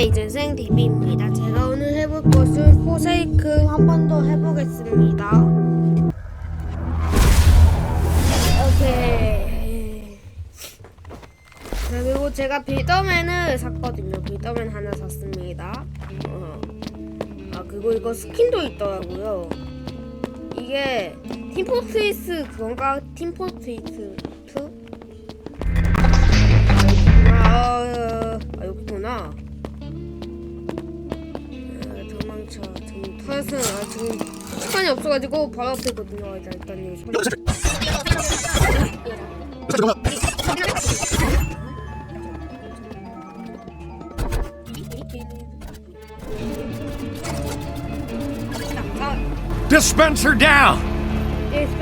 이재생 데뷔입니다. 제가 오늘 해볼 것은 포세이크 한 번 더 해보겠습니다. 오케이. 자, 그리고 제가 빌더맨을 샀거든요. 빌더맨 하나 샀습니다. 어. 아 그리고 이거 스킨도 있더라고요. 이게 팀포트이스 그건가? 팀포트이스 시간이 없어가지고 바로 앞에 있거든요. 일단 일단 여기. Dispenser down! 이스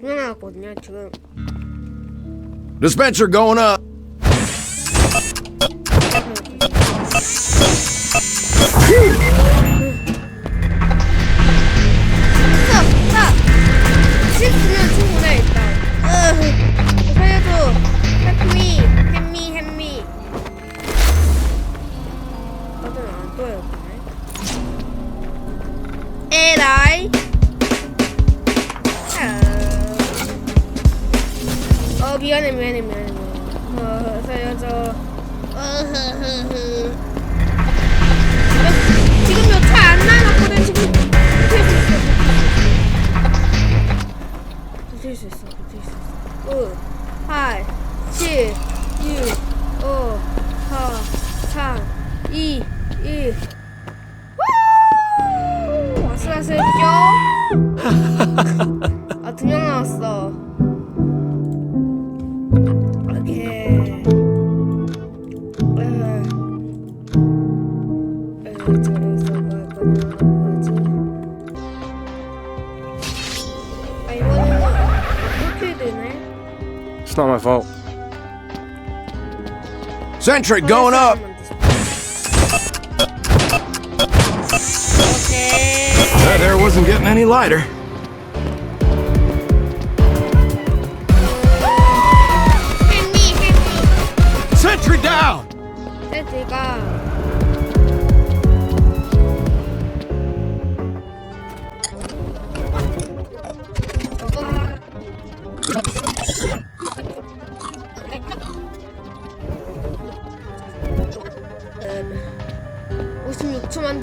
그냥 나왔거든요 지금. Dispenser going up. 미안해 미안해 미안해. 어 살려줘. 어흐흐흐 지금 몇 차안 남았거든 지금. 버틸 수 있어 버틸 수 있어. 5 8 7 6 5 4 3 2 1 왔어 왔어 아 not my fault. Sentry going up. 오케이. That there wasn't getting any lighter. 햄미 햄미. Sentry down!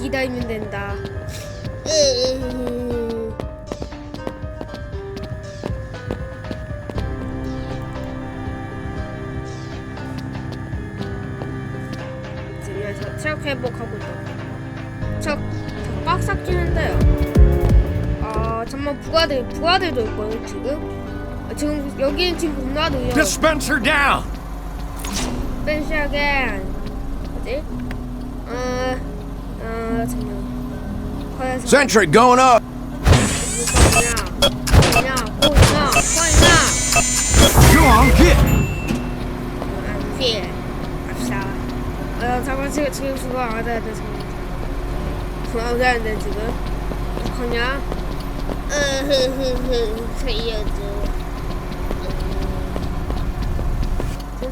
기다리면 된다. 지금에서 체력 회복하고 있다. 체력 빡 삭히는데요. 아 잠만 부가들 부가들도 있거든 지금. 아, 지금 여기는 지금 위험. Dispenser down! 펜시하게 뭐지? 어, 어 잠깐. 과연 Sentry going up. Go on, get! 안 피해. 갑시다. 어, 잠깐 지금 지금 그거 안 해야 돼 지금. 그거 안 해야 돼 지금. 어떡하냐? 으흐흐흐 살려줘.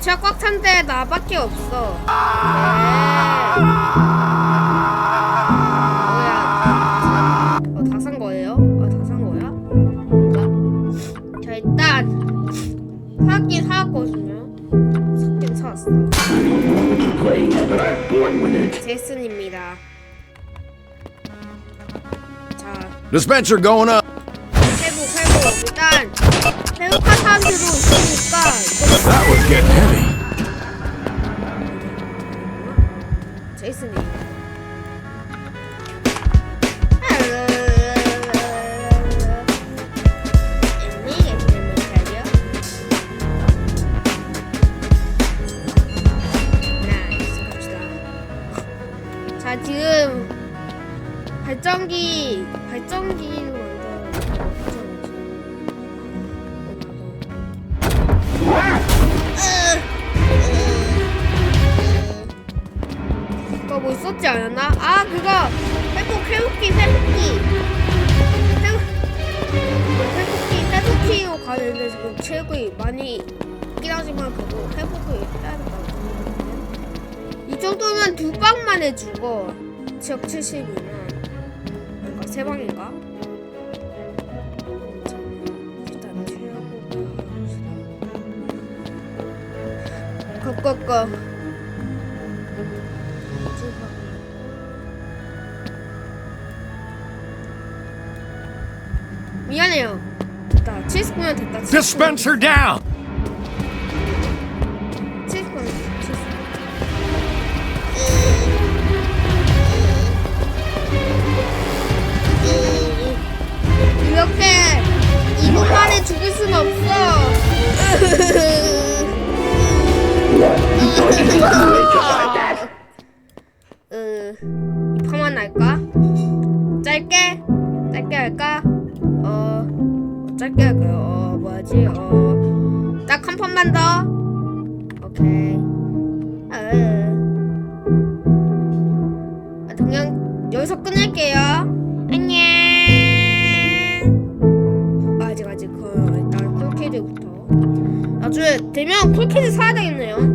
체력 꽉 찬데 나밖에 없어. 네. 제이슨입니다. 자, Dispenser going up. 회복, 회복. 일단 회복한 사람들도 있으니까 That was getting heavy. 제이슨이 발전기 발전기로 만들어 그거 뭐 있었지 않았나? 아 그거 회복 회복기 회복기. 회복 회복기 회복기로 가는데 지금 체력이 많이 있긴 하지만 그래도 회복을 해야 된다고 이 정도면 두 방만 해주고 지역 70이면 그러니까 세 방인가? 일단 체력을 거거거 미안해요. 됐다. 70분면 됐다. 70분. Dispenser down! 순 없어. 음, 이 파만 날까? 짧게? 짧게 할까? 어, 짧게 할까요? 어, 뭐지? 어, 딱 한 판만 더. 오케이. 아, 아, 그냥 여기서 끝낼게요. 안녕. 나중에 되면 쿨키드 사야 되겠네요.